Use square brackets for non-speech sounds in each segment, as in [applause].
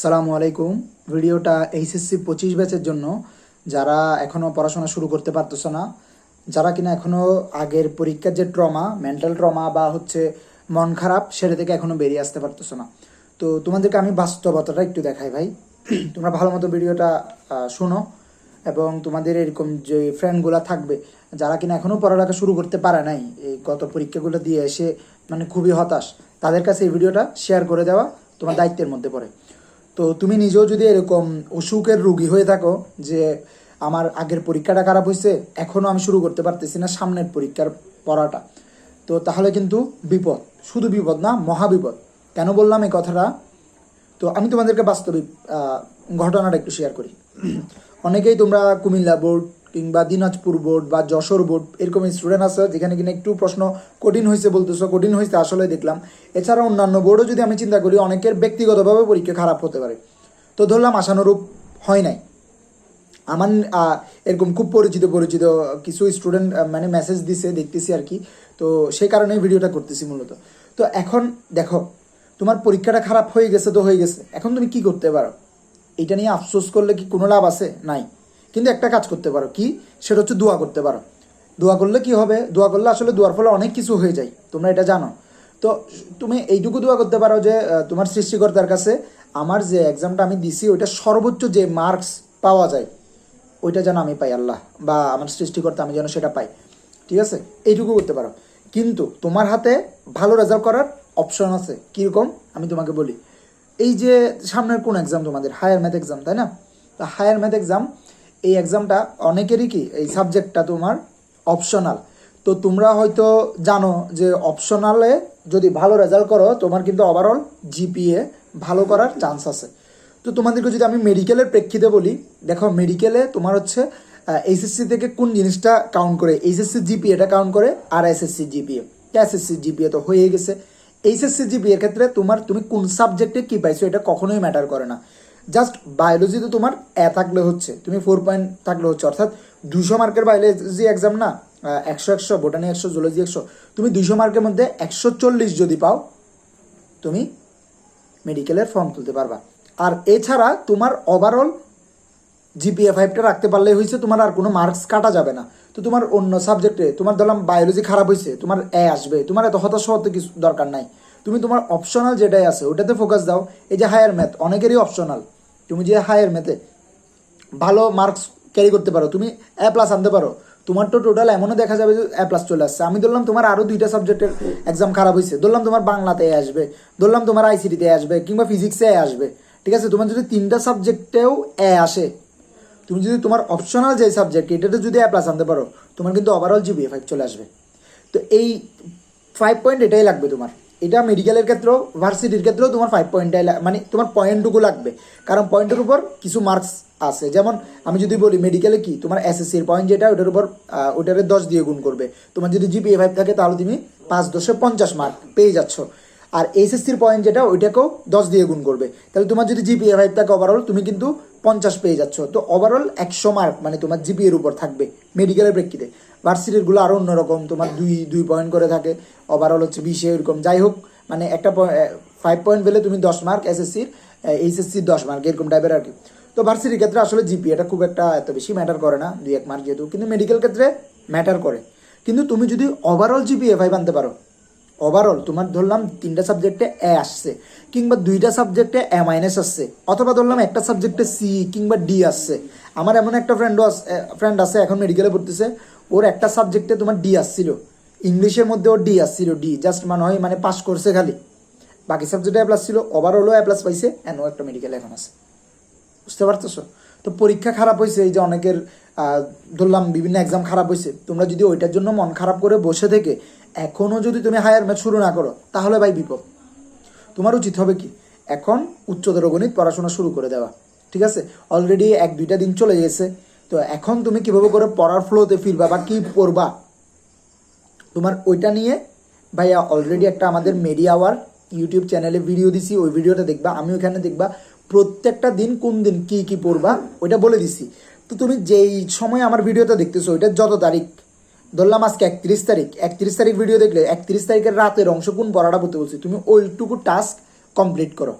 সালামু আলাইকুম। ভিডিওটা এইচএসসি পঁচিশ ব্যাচের জন্য, যারা এখনও পড়াশোনা শুরু করতে পারতেছো না, যারা কিনা এখনও আগের পরীক্ষার যে ট্রমা, মেন্টাল ট্রমা বা হচ্ছে মন খারাপ, সেটা থেকে এখনও বেরিয়ে আসতে পারতেছো না। তো তোমাদেরকে আমি বাস্তবতাটা একটু দেখাই ভাই। [clears throat] তোমরা ভালো মতো ভিডিওটা শোনো এবং তোমাদের এরকম যে ফ্রেন্ডগুলো থাকবে, যারা কিনা এখনও পড়ালেখা শুরু করতে পারে নাই, এই গত পরীক্ষাগুলো দিয়ে এসে মানে খুবই হতাশ, তাদের কাছে এই ভিডিওটা শেয়ার করে দেওয়া তোমার দায়িত্বের মধ্যে পড়ে। তো তুমি নিজেও যদি এরকম অসুখের রুগী হয়ে থাকো যে আমার আগের পরীক্ষাটা খারাপ হয়েছে এখনও আমি শুরু করতে পারতেছি না সামনের পরীক্ষার পড়াটা। তো তাহলে কিন্তু বিপদ, শুধু বিপদ না, মহাবিপদ। কেন বললাম এই কথাটা? তো আমি তোমাদেরকে বাস্তবিক ঘটনাটা একটু শেয়ার করি। [clears throat] অনেকেই তোমরা কুমিল্লা বোর্ড কিংবা দিনাজপুর বোর্ড বা যশোর বোর্ড, এরকম স্টুডেন্ট আছে যেখানে কিনা একটু প্রশ্ন কঠিন হয়েছে বলতেছো, কঠিন হয়েছে আসলে দেখলাম। এছাড়া অন্যান্য বোর্ডও যদি আমি চিন্তা করি, অনেকের ব্যক্তিগতভাবে পরীক্ষা খারাপ হতে পারে। তো ধরলাম আশানুরূপ হয় নাই। আমার এরকম খুব পরিচিত পরিচিত কিছু স্টুডেন্ট মানে মেসেজ দিছে, দেখতেছি আর কি। তো সেই কারণেই ভিডিওটা করতেছি মূলত। তো এখন দেখো, তোমার পরীক্ষাটা খারাপ হয়ে গেছে তো হয়ে গেছে। এখন তুমি কি করতে পারো? এটা নিয়ে আফসোস করলে কি কোনো লাভ আছে? নাই। কিন্তু একটা কাজ করতে পারো। কি? সেটা হচ্ছে দোয়া করতে পারো। দোয়া করলে কি হবে? দোয়া করলে আসলে দোয়ার ফলে অনেক কিছু হয়ে যায়। তোমরা এটা জানো। তো তুমি এইটুকু দোয়া করতে পারো যে তোমার সৃষ্টিকর্তার কাছে আমার যে এক্সামটা আমি দিছি, ওইটা সর্বোচ্চ যে মার্কস পাওয়া যায়, ওইটা যেন আমি পাই, আল্লাহ, বা আমার সৃষ্টিকর্তা আমি যেন সেটা পাই। ঠিক আছে? এইটুকু করতে পারো। কিন্তু তোমার হাতে ভালো রেজাল্ট করার অপশন আছে। কীরকম? আমি তোমাকে বলি। এই যে সামনের কোন এক্সাম তোমাদের? হায়ার ম্যাথ এক্সাম তাই না? তা হায়ার ম্যাথ এক্সাম এই এক্সামটা অনেকেরই কি? এই সাবজেক্টটা তোমার অপশনাল তো তোমরা হয়তো জানো যে অপশনালে যদি ভালো রেজাল্ট করো, তোমার কিন্তু ওভারঅল জিপিএ ভালো করার চান্স আছে। তো তোমাদেরকে যদি আমি মেডিকেলের প্রেক্ষিতে বলি, দেখো মেডিকেলে তোমার হচ্ছে এইচএসসি থেকে কোন জিনিসটা কাউন্ট করে? এইচএসসি জিপিএটা কাউন্ট করে, আর এসএসসি জিপিএ এসএসসি জিপিএ তো হয়ে গেছে। এইচএসসি জিপিএ এর ক্ষেত্রে তোমার, তুমি কোন সাবজেক্টে কী পাইছো, এটা কখনোই ম্যাটার করে না। জাস্ট বায়োলজিতে তোমার এ থাকলে হচ্ছে, তুমি ফোর পয়েন্ট থাকলে হচ্ছে, অর্থাৎ দুশো মার্কের বায়োলজি এক্সাম না একশো একশো বোটানি একশো জুলজি একশো, তুমি দুশো মার্কের মধ্যে একশো চল্লিশ যদি পাও, তুমি মেডিকেলের ফর্ম তুলতে পারবা। আর এছাড়া তোমার ওভারঅল জিপিএ ফাইভটা রাখতে পারলে হয়েছে তোমার আর কোনো মার্কস কাটা যাবে না। তো তোমার অন্য সাবজেক্টে তোমার ধরলাম বায়োলজি খারাপ হয়েছে তোমার এ আসবে, তোমার এত হতাশ হতে কিছু দরকার নাই। তুমি তোমার অপশনাল যেটাই আছে, ওটাতে ফোকাস দাও, এই যে হায়ার ম্যাথ অনেকেরই অপশনাল তুমি যে হায়ার ম্যাথে ভালো মার্কস ক্যারি করতে পারো, তুমি এ প্লাস আনতে পারো, তোমার তো টোটাল এমনও দেখা যাবে যে এ প্লাস চলে আসছে। আমি ধরলাম তোমার আরও দুইটা সাবজেক্টের এক্সাম খারাপ হয়েছে ধরলাম তোমার বাংলাতে আসবে, ধরলাম তোমার আইসিটিতে আসবে, কিংবা ফিজিক্সে আসবে, ঠিক আছে? তোমার যদি তিনটা সাবজেক্টেও এ আসে, তুমি যদি তোমার অপশনাল যে সাবজেক্ট এটাতে যদি এ প্লাস আনতে পারো, তোমার কিন্তু ওভারঅল জিবিএ ফাইভ চলে আসবে। তো এই ফাইভ পয়েন্ট এটাই লাগবে তোমার। এটা মেডিকেলের ক্ষেত্রেও ভার্সিটির ক্ষেত্রেও তোমার ফাইভ পয়েন্টটাই মানে তোমার পয়েন্টটুকু লাগবে। কারণ পয়েন্টের উপর কিছু মার্কস আছে। যেমন আমি যদি বলি মেডিকেলে কি? তোমার এসএসসির পয়েন্ট যেটা, ওটার উপর ওটারে দশ দিয়ে গুণ করবে। তোমার যদি জিপিএ ফাইভ থাকে, তাহলে তুমি পাঁচ দশে পঞ্চাশ মার্ক পেয়ে যাচ্ছ। আর এইচএসসির পয়েন্ট যেটা, ওইটাকেও দশ দিয়ে গুণ করবে। তাহলে তোমার যদি জিপিএ ফাইভ থাকে ওভারঅল তুমি কিন্তু পঞ্চাশ পেয়ে যাচ্ছ। তো ওভারঅল একশো মার্ক মানে তোমার জিপিএর উপর থাকবে মেডিকেলের প্রেক্ষিতে। ভার্সিটিরগুলো আরও অন্যরকম, তোমার দুই দুই পয়েন্ট করে থাকে। ওভারঅল হচ্ছে বিশে এরকম যাই হোক মানে একটা ফাইভ পয়েন্ট পেলে তুমি দশ মার্ক এসএসসির এইচএসসির দশ মার্ক এরকম টাইপের আর কি। তো ভার্সিটির ক্ষেত্রে আসলে জিপি এটা খুব একটা এত বেশি ম্যাটার করে না, দুই, এক মার্ক যেহেতু। কিন্তু মেডিকেল ক্ষেত্রে ম্যাটার করে। কিন্তু তুমি যদি ওভারঅল জিপিএ ফাইভ আনতে পারো ওভারঅল তোমার ধরলাম তিনটা সাবজেক্টে এ আসছে, কিংবা দুইটা সাবজেক্টে এ মাইনাস আসছে, অথবা ধরলাম একটা সাবজেক্টে সি কিংবা ডি আসছে। আমার এমন একটা ফ্রেন্ডও ফ্রেন্ড আছে, এখন মেডিকেলে পড়তেছে, ওর একটা সাবজেক্টে তোমার ডি আসছিল। ইংলিশের মধ্যে ওর ডি আসছিল ডি জাস্ট মানে হয় মানে পাস করছে খালি। বাকি সাবজেক্টে এ প্লাস ছিল ওভারঅলও এ প্লাস পাইছে অ্যান্ড ও একটা মেডিকেল এখন আছে। বুঝতে পারতেছো? তো পরীক্ষা খারাপ হয়েছে এই যে অনেকের ধরলাম বিভিন্ন এক্সাম খারাপ হয়েছে তোমরা যদি ওইটার জন্য মন খারাপ করে বসে থেকে এখনও যদি তুমি হায়ার ম্যাথ শুরু না করো, তাহলে ভাই বিপদ। তোমার উচিত হবে কি? এখন উচ্চতর গণিত পড়াশোনা শুরু করে দেওয়া, ঠিক আছে? অলরেডি এক দুইটা দিন চলে গেছে, তো এখন তুমি কীভাবে করে পড়ার ফ্লোতে ফিরবা বা কী পড়বা? তোমার ওইটা নিয়ে ভাইয়া অলরেডি একটা আমাদের মেডি আওয়ার ইউটিউব চ্যানেলে ভিডিও দিছি, ওই ভিডিওটা দেখবা, আমি ওখানে দেখবা প্রত্যেকটা দিন কোন দিন কি কি পড়বা, ওইটা বলে দিছি। তো তুমি যেই সময় আমার ভিডিওটা দেখতেছো, ওইটা যত তারিখ ধরলাম আজকে একত্রিশ তারিখ। একত্রিশ তারিখ ভিডিও দেখলে, একত্রিশ তারিখের রাতের অংশ কোন পড়াটা পড়তে বলছি? তুমি ওইটুকু টাস্ক কমপ্লিট করো।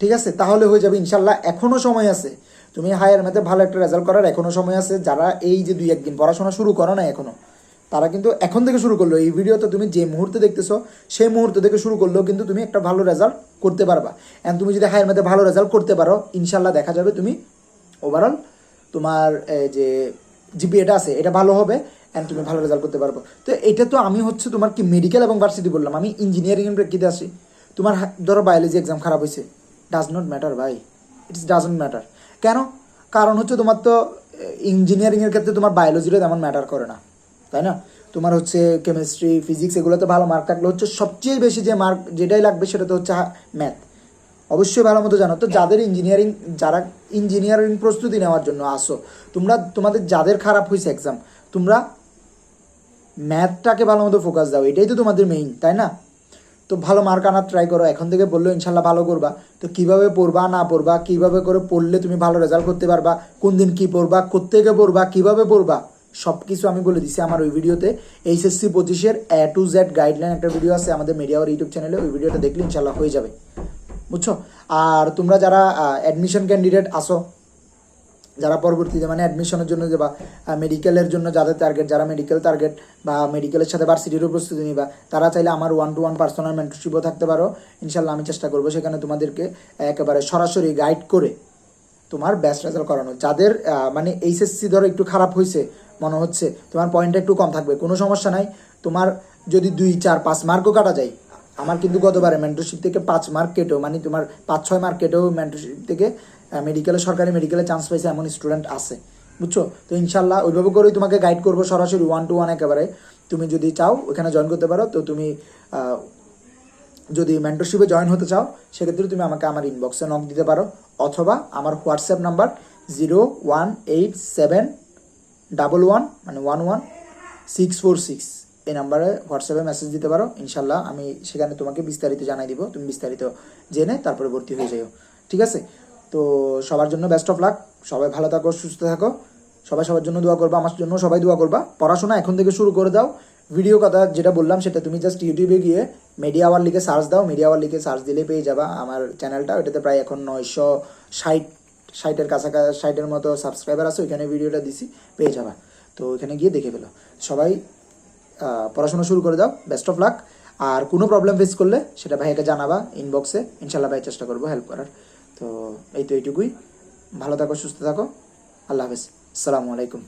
ঠিক আছে? তাহলে হয়ে যাবে ইনশাল্লাহ এখনও সময় আছে। তুমি হায়ার ম্যাথে ভালো একটা রেজাল্ট করার এখনও সময় আছে। যারা এই যে দুই একদিন পড়াশোনা শুরু করো না এখনও তারা কিন্তু এখন থেকে শুরু করল। এই ভিডিওতে তুমি যে মুহূর্তে দেখতেছো, সেই মুহূর্ত থেকে শুরু করলেও কিন্তু তুমি একটা ভালো রেজাল্ট করতে পারবা। অ্যান্ড তুমি যদি হায়ার ম্যাথে ভালো রেজাল্ট করতে পারো, ইনশাল্লাহ দেখা যাবে তুমি ওভারঅল তোমার যে জিপিএটা আছে, এটা ভালো হবে। অ্যান্ড তুমি ভালো রেজাল্ট করতে পারব। তো এটা তো আমি হচ্ছে তোমার কি মেডিকেল এবং ভার্সিটি বললাম, আমি ইঞ্জিনিয়ারিং প্রেক্ষিতে আসি তোমার ধরো বায়োলজি এক্সাম খারাপ হয়েছে। ডাজ নট ম্যাটার ভাই। ইটস ডাজন্ট ম্যাটার কেন? কারণ হচ্ছে তোমার তো ইঞ্জিনিয়ারিংয়ের ক্ষেত্রে তোমার বায়োলজিটা তেমন ম্যাটার করে না। তাই না? তোমার হচ্ছে কেমিস্ট্রি ফিজিক্স এগুলোতে ভালো মার্ক থাকলে হচ্ছে সবচেয়ে বেশি যে মার্ক যেটাই লাগবে সেটা তো হচ্ছে ম্যাথ অবশ্যই ভালো মতো জানো। তো যাদের ইঞ্জিনিয়ারিং যারা ইঞ্জিনিয়ারিং প্রস্তুতি নেওয়ার জন্য আসো, তোমরা তোমাদের যাদের খারাপ হয়েছে এক্সাম তোমরা ম্যাথটাকে ভালো মতো ফোকাস দাও, এটাই তো তোমাদের মেইন তাই না? তো ভালো মার্ক আনার ট্রাই করো, এখন থেকে বলল ইনশাল্লাহ ভালো করবা। তো কীভাবে পড়বা, না পড়বা, কীভাবে করে পড়লে তুমি ভালো রেজাল্ট করতে পারবা, কোন দিন কী পড়বা, কোত্থেকে পড়বা, কীভাবে পড়বা সব কিছু আমি বলে দিছি আমার ওই ভিডিওতে এইচএসসি পঁচিশের এ টু জেড গাইডলাইন একটা ভিডিও আছে আমাদের মিডিয়াওয়ার ইউটিউব চ্যানেলে ওই ভিডিওটা দেখলে ইনশাল্লাহ হয়ে যাবে। বুঝছ? আর তোমরা যারা অ্যাডমিশন ক্যান্ডিডেট আসো যারা পরবর্তীতে মানে অ্যাডমিশনের জন্য যে বা মেডিকেলের জন্য যাদের টার্গেট যারা মেডিকেল টার্গেট বা মেডিকেলের সাথে ভার্সিটিরও প্রস্তুতি নিবা, তারা চাইলে আমার ওয়ান টু ওয়ান পার্সোনাল মেন্টরশিপও থাকতে পারো। ইনশাল্লাহ আমি চেষ্টা করব সেখানে তোমাদেরকে একেবারে সরাসরি গাইড করে তোমার ব্যাচ রেজাল্ট করানো যাদের মানে এইচএসসি ধরো একটু খারাপ হয়েছে মনে হচ্ছে, তোমার পয়েন্টটা একটু কম থাকবে, কোনো সমস্যা নাই। তোমার যদি দুই, চার, পাঁচ মার্কও কাটা যায়, আমার কিন্তু গতবারে মেন্টরশিপ থেকে পাঁচ মার্ক কেটেও মানে তোমার পাঁচ, ছয় মার্ক কেটেও মেন্টরশিপ থেকে মেডিকেলে সরকারি মেডিকেলে চান্স পাইছে, এমন স্টুডেন্ট আছে। বুঝছ? তো ইনশাল্লাহ ওইভাবে করেই তোমাকে গাইড করব সরাসরি ওয়ান টু ওয়ান একেবারে। তুমি যদি চাও, ওখানে জয়েন করতে পারো। তো তুমি যদি মেন্টরশিপে জয়েন হতে চাও, সেক্ষেত্রে তুমি আমাকে আমার ইনবক্সে নক দিতে পারো। অথবা আমার WhatsApp number zero one eight seven double one মানে one one six four six এই নাম্বারে হোয়াটসঅ্যাপে মেসেজ দিতে পারো। ইনশাল্লাহ আমি সেখানে তোমাকে বিস্তারিত জানাই দিব। তুমি বিস্তারিত জেনে তারপরে ভর্তি হয়ে যাও ঠিক আছে? তো সবার জন্য বেস্ট অফ লাক সবাই ভালো থাকো, সুস্থ থাকো। সবাই সবার জন্য দোয়া করবা, আমার জন্য সবাই দোয়া করবা। পড়াশোনা এখন থেকে শুরু করে দাও। ভিডিও কথা যেটা বললাম, সেটা তুমি জাস্ট ইউটিউবে গিয়ে মিডিয়া আওয়ার লিখে সার্চ দাও। মিডিয়া আওয়ার লিখে সার্চ দিলে পেয়ে যাবা আমার চ্যানেলটা ওটাতে প্রায় এখন নয়শো ষাট, ষাটের কাছাকাছি ষাটের মতো সাবস্ক্রাইবার আছে, ওইখানে ভিডিওটা দিছি, পেয়ে যাবা। তো ওইখানে গিয়ে দেখে ফেলো। সবাই পড়াশোনা শুরু করে দাও। বেস্ট অফ লাক আর কোনো প্রবলেম ফেস করলে সেটা ভাইয়াকে জানাবা ইনবক্সে ইনশাল্লাহ ভাই চেষ্টা করব হেল্প করার। তো এই তো এইটুকুই ভালো থাকো সুস্থ থাকো আল্লাহ হাফেজ আসসালামু আলাইকুম